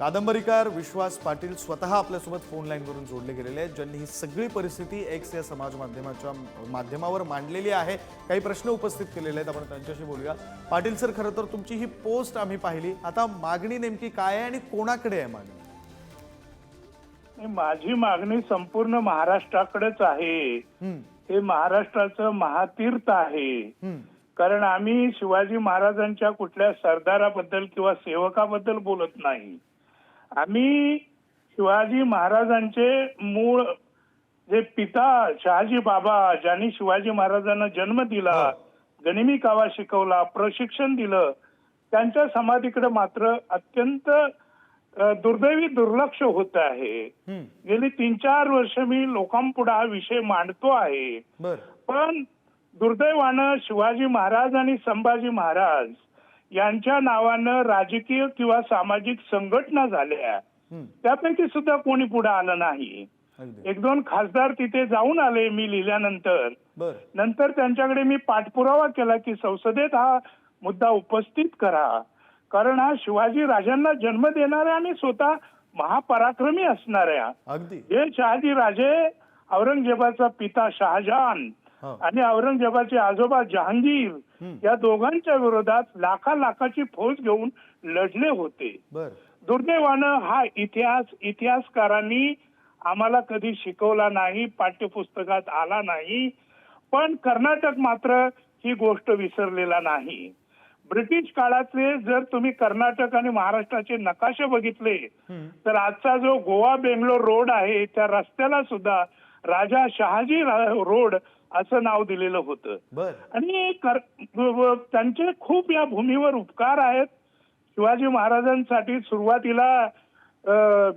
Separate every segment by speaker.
Speaker 1: कादंबरीकार विश्वास पाटील स्वतः आपल्यासोबत फोन लाईनवरून जोडले गेलेले आहेत ज्यांनी ही सगळी परिस्थिती एक्स या समाज माध्यमाच्या माध्यमावर मांडलेली आहे. काही प्रश्न उपस्थित केलेले आहेत आपण त्यांच्याशी बोलूया. पाटील सर खरं तर तुमची ही पोस्ट आम्ही पाहिली. आता मागणी नेमकी काय आहे आणि कोणाकडे आहे मागणी?
Speaker 2: माझी मागणी संपूर्ण महाराष्ट्राकडेच आहे. हे महाराष्ट्राचं महातीर्थ आहे. कारण आम्ही शिवाजी महाराजांच्या कुठल्या सरदाराबद्दल किंवा सेवकाबद्दल बोलत नाही. आम्ही शिवाजी महाराजांचे मूळ जे पिता शहाजी बाबा ज्यांनी शिवाजी महाराजांना जन्म दिला गनिमी कावा शिकवला प्रशिक्षण दिलं त्यांच्या समाधीकडे मात्र अत्यंत दुर्दैवी दुर्लक्ष होत आहे. गेली तीन चार वर्ष मी लोकांपुढे हा विषय मांडतो आहे. पण दुर्दैवानं शिवाजी महाराज आणि संभाजी महाराज यांच्या नावानं राजकीय किंवा सामाजिक संघटना झाल्या. त्यापैकी सुद्धा कोणी पुढे आलं नाही. एक दोन खासदार तिथे जाऊन आले मी लिहिल्यानंतर. नंतर त्यांच्याकडे मी पाठपुरावा केला की संसदेत हा मुद्दा उपस्थित करा. कारण हा शिवाजी राजांना जन्म देणाऱ्या आणि स्वतः महापराक्रमी असणाऱ्या. हे शहाजी राजे औरंगजेबाचा पिता शहाजहान
Speaker 1: हो.
Speaker 2: आणि औरंगजेबाचे आजोबा जहांगीर. या दोघांच्या विरोधात लाखा लाखाची फौज घेऊन लढले होते. दुर्दैवानं हा इतिहास इतिहासकारांनी आम्हाला कधी शिकवला नाही पाठ्यपुस्तकात आला नाही. पण कर्नाटक मात्र ही गोष्ट विसरलेला नाही. ब्रिटिश काळातले जर तुम्ही कर्नाटक आणि महाराष्ट्राचे नकाशे बघितले तर आजचा जो गोवा बेंगलोर रोड आहे त्या रस्त्याला सुद्धा राजा शहाजी रोड असं नाव दिलेलं होतं. आणि त्यांचे खूप या भूमीवर उपकार आहेत. शिवाजी महाराजांसाठी सुरुवातीला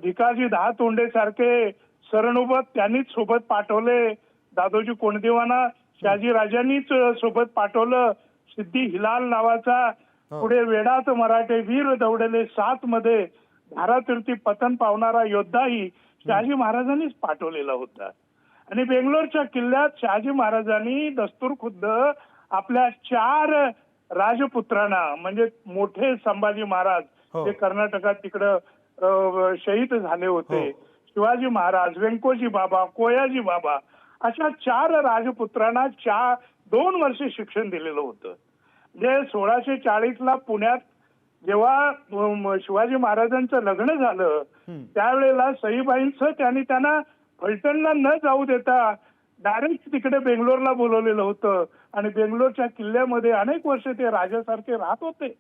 Speaker 2: भिकाजी दहा तोंडे सारखे सरणोबत त्यांनीच सोबत पाठवले. दादोजी कोंडदेवांना शहाजी राजांनीच सोबत पाठवलं. सिद्धी हिलाल नावाचा
Speaker 1: हो.
Speaker 2: पुढे वेडात मराठे वीर दौडले सात मध्ये. धारातीर्थी पतन पावणारा योद्धाही शहाजी महाराजांनीच पाठवलेला होता. आणि बेंगलोरच्या किल्ल्यात शहाजी महाराजांनी दस्तूर खुद्द आपल्या चार राजपुत्रांना म्हणजे मोठे संभाजी महाराज
Speaker 1: हो.
Speaker 2: जे कर्नाटकात तिकडं शहीद झाले होते
Speaker 1: हो.
Speaker 2: शिवाजी महाराज व्यंकोजी बाबा कोयाजी बाबा अशा चार राजपुत्रांना चार दोन वर्ष शिक्षण दिलेलं होतं म्हणजे सोळाशे चाळीस ला पुण्यात जेव्हा शिवाजी महाराजांचं लग्न झालं. त्यावेळेला सईबाईंचं त्यांनी त्यांना फलटणला न जाऊ देता डायरेक्ट तिकडे बेंगलोरला बोलवलेलं होतं. आणि बेंगलोरच्या किल्ल्यामध्ये अनेक वर्ष ते राजासारखे राहत होते.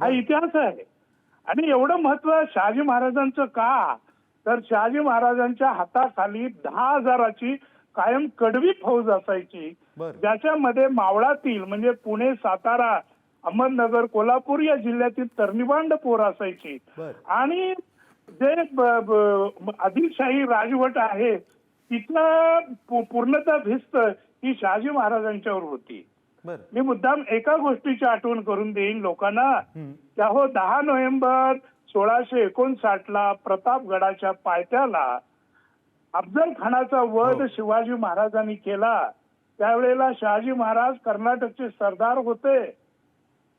Speaker 2: हा इतिहास आहे. आणि एवढं महत्त्व शहाजी महाराजांचं का? तर शहाजी महाराजांच्या हाताखाली दहा हजाराची कायम कडवी फौज असायची. ज्याच्यामध्ये मावळातील म्हणजे पुणे सातारा अहमदनगर कोल्हापूर या जिल्ह्यातील तरणीबांड पोर असायची. आणि जे आदिलशाही राजवट आहे तिथलं पूर्णतः भिस्त ही शहाजी महाराजांच्यावर होती. मी मुद्दाम एका गोष्टीची आठवण करून देईन लोकांना. त्या हो दहा नोव्हेंबर सोळाशे एकोणसाठ ला प्रतापगडाच्या पायथ्याला अफजल खानाचा वध
Speaker 1: हो.
Speaker 2: शिवाजी महाराजांनी केला. त्यावेळेला शहाजी महाराज कर्नाटकचे सरदार होते.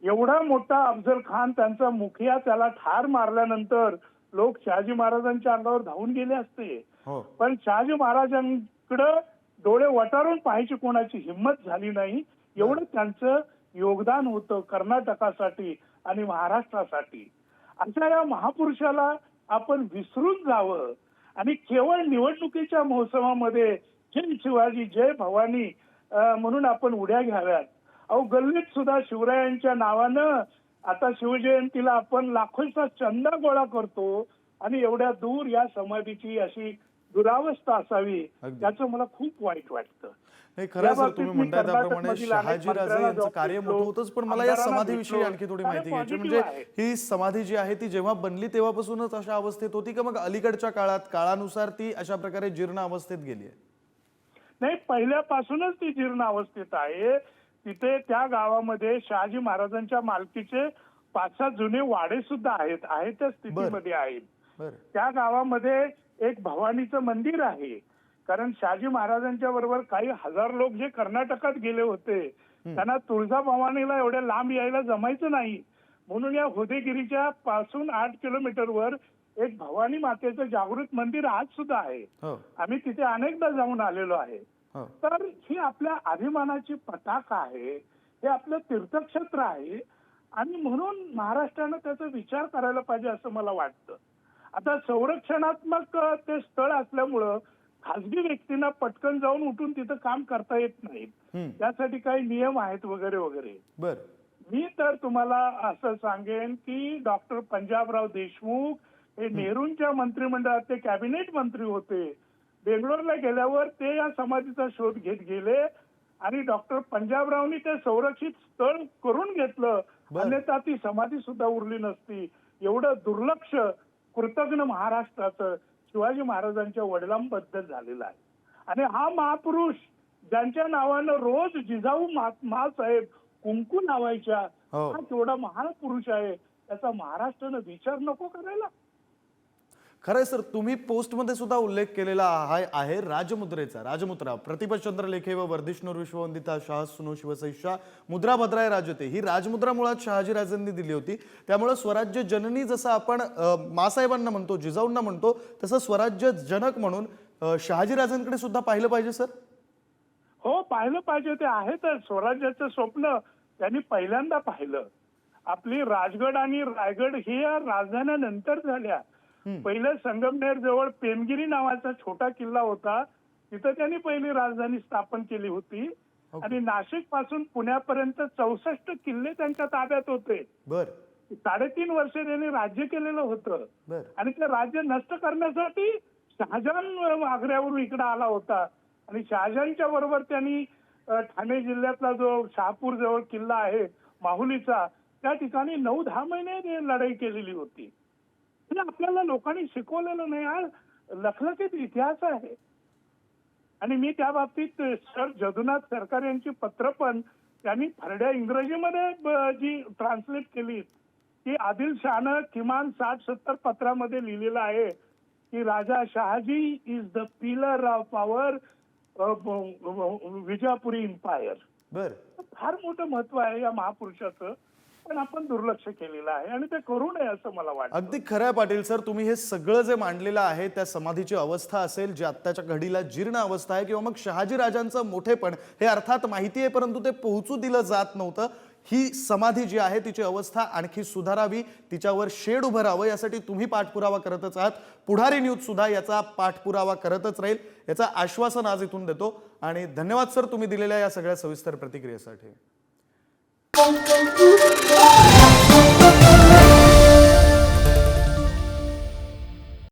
Speaker 2: एवढा मोठा अफजल खान त्यांचा मुखिया त्याला ठार मारल्यानंतर लोक शहाजी महाराजांच्या अंगावर धावून गेले असते.
Speaker 1: हो.
Speaker 2: पण शहाजी महाराजांकडं डोळे वटारून पाहायची कोणाची हिंमत झाली नाही. एवढं त्यांचं योगदान होतं कर्नाटकासाठी आणि महाराष्ट्रासाठी. अशा या महापुरुषाला आपण विसरून जावं. आणि केवळ निवडणुकीच्या महोत्सवामध्ये जय शिवाजी जय भवानी म्हणून आपण उड्या घ्याव्यात. अहो गल्लीत सुद्धा शिवरायांच्या नावानं आता शिवजयंतीला आपण लाखोचा चंदा गोळा करतो आणि एवढ्या दूर या समाधीची अशी दुरावस्था असावी. त्याचं मला खूप वाईट वाटतं
Speaker 1: नाही खरं सर तुम्ही म्हणताय त्याप्रमाणे यांचं कार्य मोठं होतंच पण मला या समाधीविषयी. आणखी थोडी माहिती घ्यायची म्हणजे. ही समाधी जी आहे ती जेव्हा बनली तेव्हापासूनच अशा अवस्थेत होती का मग अलीकडच्या काळात काळानुसार ती अशा प्रकारे जीर्ण अवस्थेत गेली आहे
Speaker 2: नाही पहिल्यापासूनच ती जीर्ण अवस्थेत आहे तिथे त्या गावामध्ये शहाजी महाराजांच्या मालकीचे पाच सात जुने वाडे सुद्धा आहेत आहेत त्या स्थितीमध्ये आहेत. त्या गावामध्ये एक भवानीचं मंदिर आहे. कारण शहाजी महाराजांच्या बरोबर काही हजार लोक जे कर्नाटकात गेले होते त्यांना तुळजाभवानीला एवढ्या लांब यायला जमायचं नाही. म्हणून या हुदेगिरीच्या पासून आठ किलोमीटरवर एक भवानी मातेचं जागृत मंदिर आज सुद्धा आहे.
Speaker 1: हो.
Speaker 2: आम्ही तिथे अनेकदा जाऊन आलेलो आहे. तर ही आपल्या अभिमानाची पताका आहे हे आपलं तीर्थक्षेत्र आहे आणि म्हणून महाराष्ट्रानं त्याचा विचार करायला पाहिजे असं मला वाटतं. आता संरक्षणात्मक ते स्थळ असल्यामुळं खासगी व्यक्तींना पटकन जाऊन उठून तिथं काम करता येत नाही. त्यासाठी काही नियम आहेत वगैरे वगैरे.
Speaker 1: बर.
Speaker 2: मी तर तुम्हाला असं सांगेन की डॉक्टर पंजाबराव देशमुख हे नेहरूंच्या मंत्रिमंडळात ते कॅबिनेट मंत्री होते. बेंगलोरला गेल्यावर ते या समाधीचा शोध घेत गेले आणि डॉक्टर पंजाबरावनी ते संरक्षित स्थळ करून घेतलं. अन्यथा ती समाधी सुद्धा उरली नसती एवढं दुर्लक्ष कृतज्ञ महाराष्ट्राचं शिवाजी महाराजांच्या वडिलांबद्दल झालेलं आहे आणि हा महापुरुष ज्यांच्या नावानं रोज जिजाऊ मा साहेब कुंकू लावायच्या
Speaker 1: हो.
Speaker 2: हा महान पुरुष आहे त्याचा महाराष्ट्रानं विचार नको करायला
Speaker 1: खरंय सर तुम्ही पोस्टमध्ये सुद्धा उल्लेख केलेला आहे आहे राजमुद्रेचा. राजमुद्रा प्रतिपचंद्र लेखे व वर्धिष्णूर विश्ववंदिता शाह सुनो शिवसैषा मुद्रा भद्राय राजते. ही राजमुद्रा मुळात शहाजीराजांनी दिली होती. त्यामुळे स्वराज्य जननी जसं आपण मासाहेबांना म्हणतो जिजाऊंना म्हणतो तसं स्वराज्य जनक म्हणून शहाजीराजांकडे सुद्धा पाहिलं पाहिजे सर?
Speaker 2: हो पाहिलं पाहिजे ते आहे तर स्वराज्याचं स्वप्न त्यांनी पहिल्यांदा पाहिलं. आपली राजगड आणि रायगड ही राजधान्यानंतर झाल्या. पहिलं संगमनेर जवळ पेमगिरी नावाचा छोटा किल्ला होता. तिथं त्यांनी पहिली राजधानी स्थापन केली होती. आणि नाशिकपासून पुण्यापर्यंत चौसष्ट किल्ले त्यांच्या ताब्यात होते. साडेतीन वर्ष त्यांनी राज्य केलेलं होतं. आणि ते राज्य नष्ट करण्यासाठी शहाजहान आग्र्यावरून इकडे आला होता. आणि शहाजहानच्या बरोबर त्यांनी ठाणे जिल्ह्यातला जो शहापूर जवळ किल्ला आहे माहुलीचा त्या ठिकाणी नऊ दहा महिने लढाई केलेली होती. हे आपल्याला लोकांनी शिकवलेलं नाही. हा लखलखीत इतिहास आहे. आणि मी त्या बाबतीत सर जगन्नाथ सरकार यांची पत्र पण त्यांनी फरड्या इंग्रजीमध्ये जी ट्रान्सलेट केली ती आदिल शहानं किमान साठ सत्तर पत्रामध्ये लिहिलेलं आहे की राजा Shahaji is the pillar of our विजापुरी empire
Speaker 1: बर.
Speaker 2: फार मोठं महत्त्व आहे या महापुरुषाचं. पण आपण दुर्लक्ष केलेलं आहे आणि ते करू नये असं मला वाटतं.
Speaker 1: अगदी खरं आहे पाटील सर तुम्ही हे सगळं जे मांडलेलं आहे त्या समाधीची अवस्था असेल जी आत्ताच्या घडीला जीर्ण अवस्था आहे किंवा मग शहाजी राजांचं मोठेपण हे अर्थात माहिती आहे परंतु ते पोहोचू दिलं जात नव्हतं. ही समाधी जी आहे तिची अवस्था आणखी सुधारावी तिच्यावर शेड उभं राहावं यासाठी तुम्ही पाठपुरावा करतच आहात. पुढारी न्यूज सुद्धा याचा पाठपुरावा करतच राहील. याचं आश्वासन आज इथून देतो. आणि धन्यवाद सर तुम्ही दिलेल्या या सगळ्या सविस्तर प्रतिक्रियेसाठी.